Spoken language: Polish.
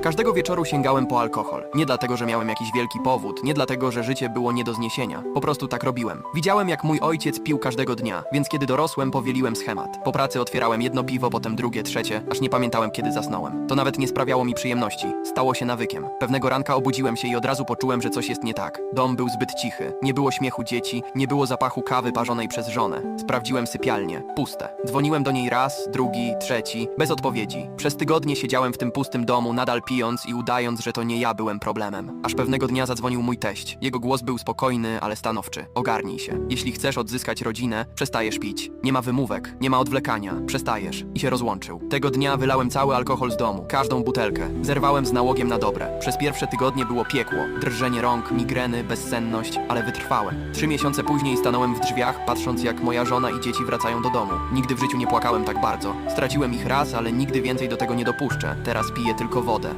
Każdego wieczoru sięgałem po alkohol. Nie dlatego, że miałem jakiś wielki powód, nie dlatego, że życie było nie do zniesienia. Po prostu tak robiłem. Widziałem, jak mój ojciec pił każdego dnia, więc kiedy dorosłem, powieliłem schemat. Po pracy otwierałem jedno piwo, potem drugie, trzecie, aż nie pamiętałem, kiedy zasnąłem. To nawet nie sprawiało mi przyjemności. Stało się nawykiem. Pewnego ranka obudziłem się i od razu poczułem, że coś jest nie tak. Dom był zbyt cichy. Nie było śmiechu dzieci, nie było zapachu kawy parzonej przez żonę. Sprawdziłem sypialnię. Puste. Dzwoniłem do niej raz, drugi, trzeci, bez odpowiedzi. Przez tygodnie siedziałem w tym pustym domu, nadal pijąc i udając, że to nie ja byłem problemem. Aż pewnego dnia zadzwonił mój teść. Jego głos był spokojny, ale stanowczy. Ogarnij się. Jeśli chcesz odzyskać rodzinę, przestajesz pić. Nie ma wymówek, nie ma odwlekania. Przestajesz. I się rozłączył. Tego dnia wylałem cały alkohol z domu, każdą butelkę. Zerwałem z nałogiem na dobre. Przez pierwsze tygodnie było piekło. Drżenie rąk, migreny, bezsenność, ale wytrwałem. Trzy miesiące później stanąłem w drzwiach, patrząc jak moja żona i dzieci wracają do domu. Nigdy w życiu nie płakałem tak bardzo. Straciłem ich raz, ale nigdy więcej do tego nie dopuszczę. Teraz piję tylko wodę.